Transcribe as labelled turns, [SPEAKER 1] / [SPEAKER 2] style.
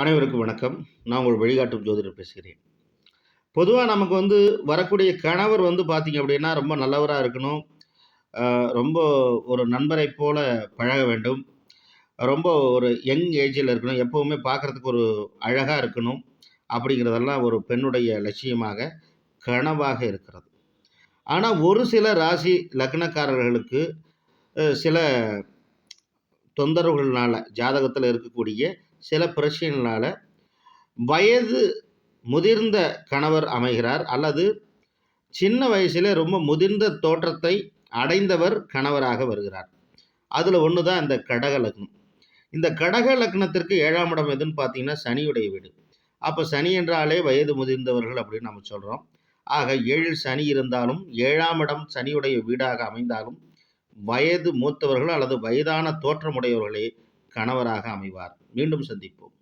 [SPEAKER 1] அனைவருக்கும் வணக்கம். நான் உங்கள் வழிகாட்டும் ஜோதிடர் பேசுகிறேன். பொதுவாக நமக்கு வந்து வரக்கூடிய கணவர் வந்து பார்த்திங்க அப்படின்னா ரொம்ப நல்லவராக இருக்கணும். ரொம்ப ஒரு நண்பரை போல பழக வேண்டும். ரொம்ப ஒரு யங் ஏஜில் இருக்கணும். எப்போவுமே பார்க்குறதுக்கு ஒரு அழகாக இருக்கணும். அப்படிங்கிறதெல்லாம் ஒரு பெண்ணுடைய லட்சியமாக கனவாக இருக்கிறது. ஆனால் ஒரு சில ராசி லக்னக்காரர்களுக்கு சில தொந்தரவுகள்னால ஜாதகத்தில் இருக்கக்கூடிய சில பிரச்சனைகளால் வயது முதிர்ந்த கணவர் அமைகிறார். அல்லது சின்ன வயசில் ரொம்ப முதிர்ந்த தோற்றத்தை அடைந்தவர் கணவராக வருகிறார். அதில் ஒன்று தான் இந்த கடக லக்னம். இந்த கடக லக்னத்திற்கு ஏழாம் இடம் எதுன்னு பார்த்தீங்கன்னா சனியுடைய வீடு. அப்போ சனி என்றாலே வயது முதிர்ந்தவர்கள் அப்படின்னு நம்ம சொல்கிறோம் ஆக ஏழில் சனி இருந்தாலும் ஏழாம் இடம் சனியுடைய வீடாக அமைந்தாலும் வயது மூத்தவர்கள் அல்லது வயதான தோற்றமுடையவர்களே கணவராக அமைவார். மீண்டும் சந்திப்போம்.